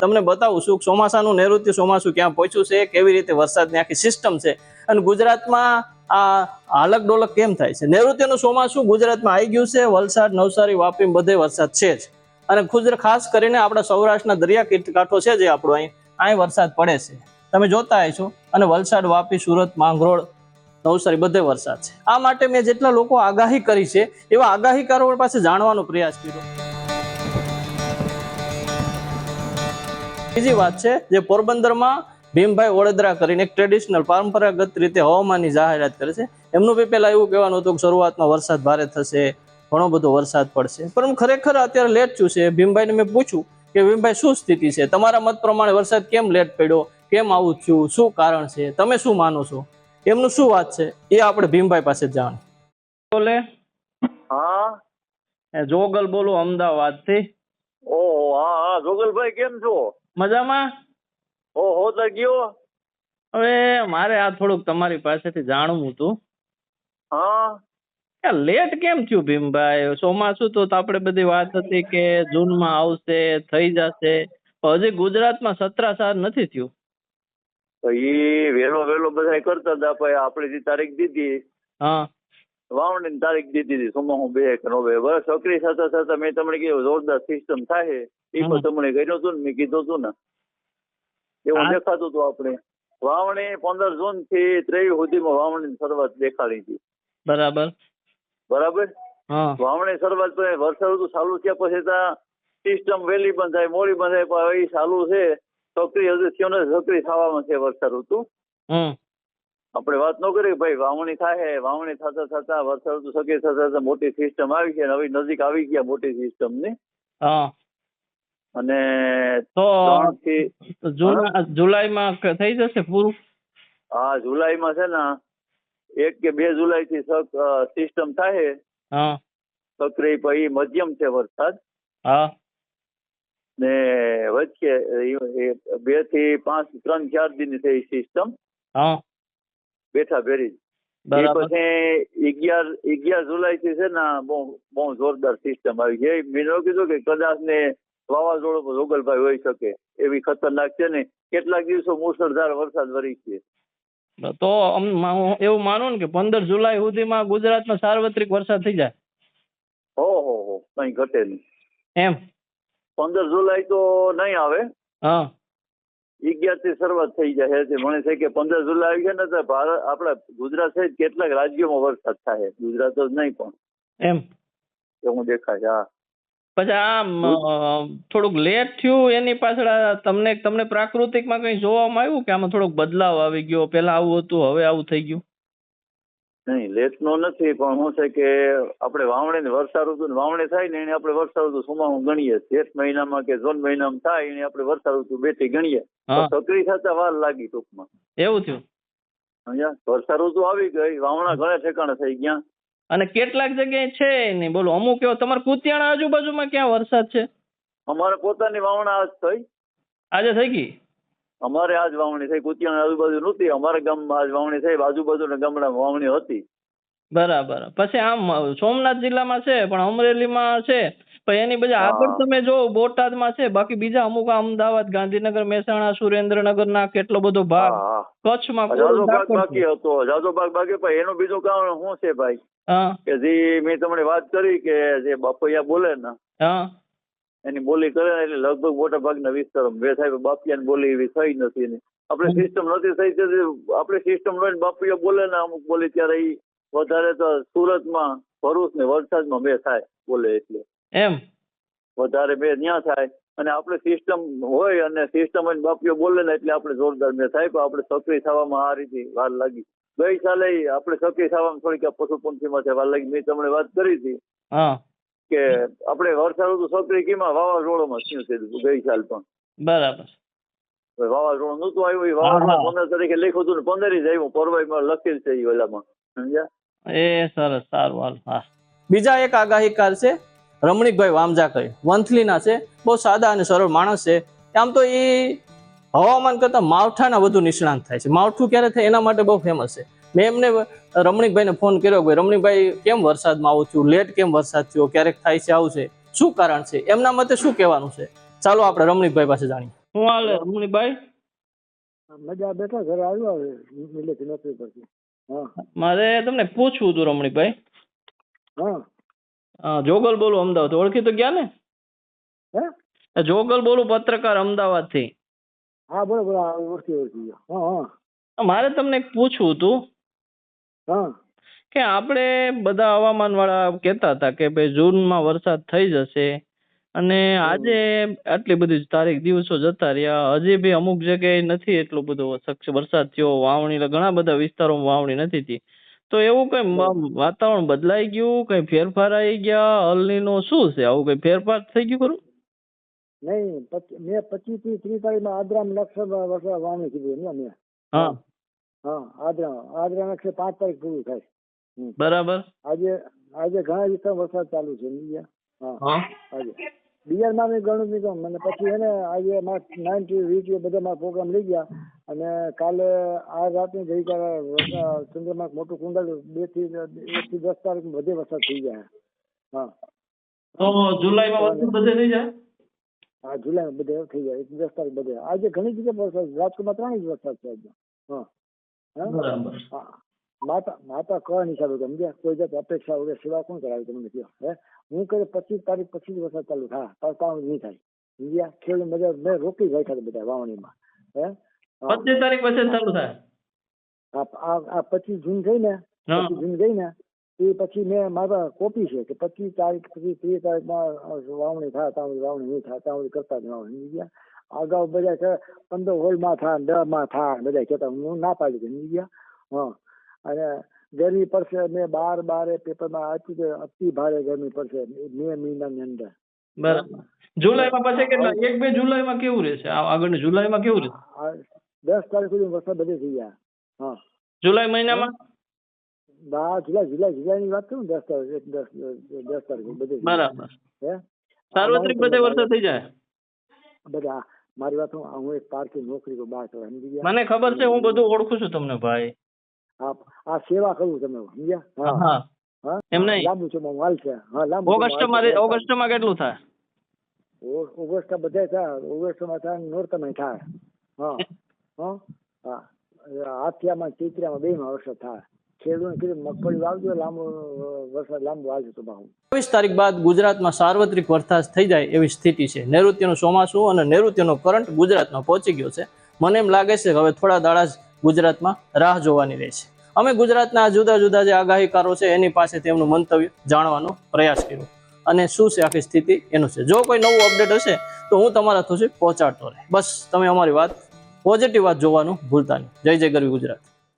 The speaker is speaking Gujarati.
તમને બતાવું છું ચોમાસાનું નૈઋત્ય ચોમાસું ક્યાં પહોંચ્યું છે, કેવી રીતે વરસાદની આખી સિસ્ટમ છે અને ગુજરાતમાં આ હાલક ડોલક કેમ થાય છે? નૈઋત્યનું ચોમાસું ગુજરાતમાં આવી ગયું છે, વલસાડ, નવસારી, વાપી, બધે વરસાદ છે જ. અને ગુજરાત ખાસ કરીને આપણા સૌરાષ્ટ્રના દરિયા કાંઠો છે જે આપણો અહીં અહીં વરસાદ પડે છે. તમે જોતા છો અને વલસાડ, વાપી, સુરત, માંગરોળ, નવસારી બધે વરસાદ છે. આ માટે મેં જેટલા લોકો આગાહી કરી છે, એવા આગાહીકારો પાસે જાણવાનો પ્રયાસ કર્યો. બીજી વાત છે જે પોરબંદરમાં ભીમભાઈ વડોદરા કરીને એક ટ્રેડિશનલ પરંપરાગત રીતે હવામાનની જાહેરાત કરે છે. એમનું બી પહેલાં એવું કહેવાનું હતું કે શરૂઆતમાં વરસાદ ભારે થશે ઘણો બધો વરસાદ પડશે. પણ ખરેખર અત્યારે લેટ થયું છે? ભીમભાઈને મેં પૂછ્યું કે ભીમભાઈ શું સ્થિતિ છે? તમારા મત પ્રમાણે વરસાદ કેમ લેટ પડ્યો? કેમ આવું થયું? શું કારણ છે? તમે શું માનો છો? એમનું શું વાત છે? એ આપણે ભીમભાઈ પાસે જાણ. બોલે. હા. જોગલ બોલું અમદાવાદથી. ઓહો હા હા જોગલભાઈ કેમ છો? મજામાં? ઓહો ગયો? હવે મારે આ થોડુંક તમારી પાસેથી જાણવું હતું. હા. કે લેટ કેમ થયું ભીમભાઈ? ચોમાસું તો આપણે બધી વાત હતી કે જૂનમાં આવશે થઈ જશે. હજી ગુજરાતમાં સત્રાસાર નથી થયું. તો ઈ વેલો વેલો બધા કરતા હતા પછી આપણે જે તારીખ દીધી હા. વાવણીની તારીખ દીધી હતી હું બે નો નવે બસ સક્રિય સાથે થતા મેં તમને કીધું જોરદાર સિસ્ટમ થાય એ પણ તમને કર્યું હતું ને મેં કીધું હતું ને. એવું દેખાતું હતું આપણે. વાવણી પંદર જૂનથી ત્રેવીસ સુધીમાં વાવણી શરૂઆત દેખાડી હતી. બરાબર. બરાબર? વાવણી શરૂઆત પછી વરસાદ ઋતુ ચાલુ થયા પછી ત્યાં સિસ્ટમ વહેલી બંધ થાય મોડી બંધ થાય પણ એ ચાલુ છે. છોકરી હજુ થયો નથી છોકરી થવામાં છે વરસાદ ઋતુ. આપણે વાત ન કરીએ ભાઈ વાવણી થાય વાવણી થતા થતા વરસાદ ઋતુ થતા થતા મોટી સિસ્ટમ આવી છે નવી હવે નજીક આવી ગયા મોટી સિસ્ટમની. હા. અને તો જુલાઈમાં થઈ જશે પૂરું? હા જુલાઈમાં છે ને એક કે બે જુલાઈ થી સિસ્ટમ થાય. હા. સક્રિય પછી મધ્યમ છે વરસાદ. હા. ને વચ્ચે બેથી પાંચ ત્રણ ચાર દિન થઈ સિસ્ટમ હા. બેઠા ભેરી. એ પછી અગિયાર અગિયાર જુલાઈ થી છે ને બહુ બહુ જોરદાર સિસ્ટમ આવી છે મેં કીધું કે કદાચ ને વાવાઝોડું જોગલભાઈ હોઈ શકે. એવી ખતરનાક છે ને કેટલાક દિવસો મુસળધાર વરસાદ વરી છે. તો હું એવું માનું ને કે પંદર જુલાઈ સુધીમાં ગુજરાતમાં સાર્વત્રિક વરસાદ થઈ જાય. હો હો હો કઈ ઘટે નહીં. એમ? પંદર જુલાઈ તો નહીં આવે. હા. થી શરૂઆત થઈ જાય છે. મને છે કે પંદર જુલાઈ આવી ગયા ને તો ભારત આપણા ગુજરાત સહિત કેટલાક રાજ્યોમાં વરસાદ થાય ગુજરાત જ નહીં પણ. એમ? એવું દેખાય છે હા. પછી આમ થોડુંક લેટ થયું એની પાછળ તમને તમને પ્રાકૃતિકમાં કઈ જોવામાં આવ્યું કે આમાં થોડોક બદલાવ આવી ગયો? પેલા આવું હતું હવે આવું થઈ ગયું? નહીં લેટનો નથી પણ શું છે કે આપણે વાવણી ને વર્ષા ઋતુ વાવણી થાય ને એને આપણે વર્ષા ઋતુ સુમાવું ગણીએ. જેઠ મહિનામાં કે જૂન મહિનામાં થાય એને આપણે વર્ષા ઋતુ બેઠી ગણીએ. સક્રિય થતા વાર લાગી ટૂંકમાં. એવું થયું? વર્ષા ઋતુ આવી ગઈ વાવણા ઘણા ઠેકાણે થઈ ગયા. અને કેટલાક જગ્યાએ છે નહીં બોલો અમુક એવો તમારે કુતિયાણા આજુબાજુમાં ક્યાં વરસાદ છે? અમારે પોતાની વાવણા આજ થઈ. આજે થઈ ગઈ? અમારે આજ વાવણી થઈ કુતિયાણા આજુબાજુ નહોતી. અમારા ગામમાં આજ વાવણી થઈ આજુબાજુના ગામડામાં વાવણી હતી. બરાબર. પછી આમ સોમનાથ જિલ્લામાં છે પણ અમરેલીમાં છે. પણ એની બધા આગળ તમે જો બોટાદમાં છે બાકી બીજા અમુક અમદાવાદ ગાંધીનગર મહેસાણા સુરેન્દ્રનગરના કેટલો બધો ભાગ કચ્છમાં બાકી હતો જાજો ભાગ બાકી પણ એનું બીજું કારણ શું છે ભાઈ? કે જે મેં તમને વાત કરી કે જે બાપૈયા બોલે ને હા. એની બોલી કરે ને એટલે લગભગ મોટા ભાગના વિસ્તારોમાં બે સાહેબ બાપિયાની બોલી એવી થઈ નથી એની. આપણે સિસ્ટમ નથી થઈ તેથી આપણે સિસ્ટમ લઈને બાપિયા બોલે ને અમુક બોલી ત્યારે એ વધારે તો સુરતમાં ભરૂચ ને વરસાદમાં બે થાય બોલે એટલે. એમ? વધારે બે ત્યાં થાય. અને આપણે સિસ્ટમ હોય અને સિસ્ટમ હોય ને બાપીઓ બોલે ને એટલે આપણે જોરદાર મેં થાય. પણ આપણે સક્રિય થવામાં આ રીતે વાર લાગી. ગઈ સાલે આપણે સક્રિય થવામાં થોડીક પશુ પશુપંખીમાં છે વાર લાગી. મેં તમને વાત કરી હતી. હા. કે આપણે વરસાદ ઋતુ સક્રિય કીમાં વાવાઝોડામાં થયું છે ગઈ સાલ પણ? બરાબર. વાવાઝોડું નહોતું આવ્યું એ વાવાઝોડું પંદર તારીખે લખ્યું હતું ને પંદર જ આવ્યું પરવાઈમાં લખેલ છે એ ઓલામાં સમજ્યા? એ સરસ સારું હાલ હા. બીજા એક આગાહીકાર છે રમણીકભાઈ વામજાકર વંથલીના છે બહુ સાદા અને સરળ માણસ છે. આમ તો એ હવામાન કરતા માવઠાના વધુ નિષ્ણાંત થાય છે. માવઠું ક્યારે થાય એના માટે બહુ ફેમસ છે. મેં એમને રમણીકભાઈને ફોન કર્યો કે રમણીકભાઈ કેમ વરસાદમાં આવું થયું લેટ કેમ વરસાદ થયો? ક્યારેક થાય છે આવું છે. શું કારણ છે? એમના મતે શું કહેવાનું છે? ચાલો આપણે રમણીકભાઈ પાસે જાણીએ. હું હાલે રમણીભાઈ મજા બેઠા ઘરે આવ્યો હવે. મિલેથી નોકરી પરથી હા. મારે તમને પૂછવું હતું રમણીકભાઈ. હા. અ, જોગલ બોલું અમદાવાદ. ઓળખી તો ગયા ને? હે? જોગલ બોલું પત્રકાર અમદાવાદથી હા બરોબર ઓળખી ઓળખી. હા હા. મારે તમને એક પૂછવું હતું. હા. કે આપણે બધા હવામાન વાળા કહેતા હતા કે ભાઈ જૂનમાં વરસાદ થઈ જશે અને આજે આટલી બધી તારીખ દિવસો જતા રહ્યા. હજી બી અમુક જગ્યાએ નથી એટલો બધો વરસાદ થયો. વાવણી ઘણા બધા વિસ્તારોમાં વાવણી નથી થઈ. તો એવું કઈ વાતાવરણ બદલાઈ ગયું? કઈ ફેરફાર આવી ગયા? અલનીનો શું છે? આવું કઈ ફેરફાર થઈ ગયું ખરું? નહીં મેં પચીસથી ત્રીસ તારીખમાં આદ્રામ લક્ષ વાવણી કીધું મેં. હા. હા આદ્રા આદ્રા નક્ષત્ર પાંચ તારીખ પૂરું થાય. બરાબર. આજે આજે ઘણા વિસ્તારમાં વરસાદ ચાલુ છે ગયા? હા. આજે. મેં પછી એને આજે મારા નાઇન્ટી વીટી બધા મારા પ્રોગ્રામ લઈ ગયા અને કાલે આ રાતની ગઈકાલે વરસાદ મોટું કુંડલ બેથી એક થી દસ તારીખ બધે વરસાદ થઈ ગયા. હા. તો જુલાઈમાં વરસાદ બધે થઈ જાય? હા જુલાઈ બધે થઈ જાય એક દસ તારીખ બધે. આજે ઘણી જગ્યાએ વરસાદ. રાજકોટમાં ત્રણ જ વરસાદ છે આજે. હા. બરાબર. માતા માતા કવા હિસાબે સમજ્યા કોઈ જાત અપેક્ષા વગર સેવા કોણ કરાવે તમને કહો હે? હું કહે પચીસ તારીખ પછી જ વરસાદ ચાલુ થાય. પણ કામ નહીં થાય. સમજ્યા ખેડ બધા મેં રોકી જાય હતા બધા વાવણીમાં હે? પચીસ તારીખ પછી ચાલુ થાય. આ પચીસ જૂન થઈ ને પચીસ જૂન ગઈ ને એ પછી મેં મારા કોપી છે કે પચીસ તારીખ પછી ત્રીસ તારીખમાં વાવણી થાય ત્યાં વાવણી નહીં થાય ત્યાં કરતા જ વાવણી. ગયા અગાઉ બધા કે પંદર હોલમાં થાય દસમાં થાય બધા કહેતા હું ના પાડી દઉં ગયા હા. અને ગરમી પડશે મેં બાર બારે પેપરમાં આપ્યું કે અતિ ભારે ગરમી પડશે મે મહિનાની અંદર. બરાબર. જુલાઈમાં પછી કેટલા? એક બે જુલાઈમાં કેવું રહેશે? આગળ જુલાઈમાં કેવું રહેશે? દસ તારીખ સુધી વરસાદ બધે થઈ ગયા હા. જુલાઈ મહિનામાં? બાર જુલાઈ જુલાઈ જુલાઈની વાત કરું ને દસ તારીખ દસ દસ તારીખ બધે. બરાબર. હે? સાર્વત્રિક બધે વરસાદ થઈ જાય? બધા. મારી વાત હું એક પારકી નોકરી કરવા સમજી મને ખબર છે હું બધું ઓળખું છું તમને ભાઈ. આ આ સેવા કરું તમે સમજ્યા? હા. એમ નહીં. લાંબુ છે માલ છે. હા લાંબુ ઓગસ્ટમાં ઓગસ્ટમાં કેટલું થાય? ઓગસ્ટ બધા થાય. ઓગસ્ટમાં થાય નોરતામાં થાય. હા. હા? હા. હાથિયામાં બે માં વર્ષ થાય. ખેડૂતને કીધું છે. થોડા રાહ જોવાની રહેશે. અમે ગુજરાતના જુદા જુદા જે આગાહીકારો છે, એની પાસે તેમનું મંતવ્ય જાણવાનો પ્રયાસ કર્યો. અને શું છે આખી સ્થિતિ? એનું છે. જો કોઈ નવું અપડેટ હશે, તો હું તમારા સુધી પહોંચાડતો રહે. બસ, તમે અમારી વાત, પોઝિટિવ વાત જોવાનું ભૂલતા નહીં. જય જય ગરવી ગુજરાત.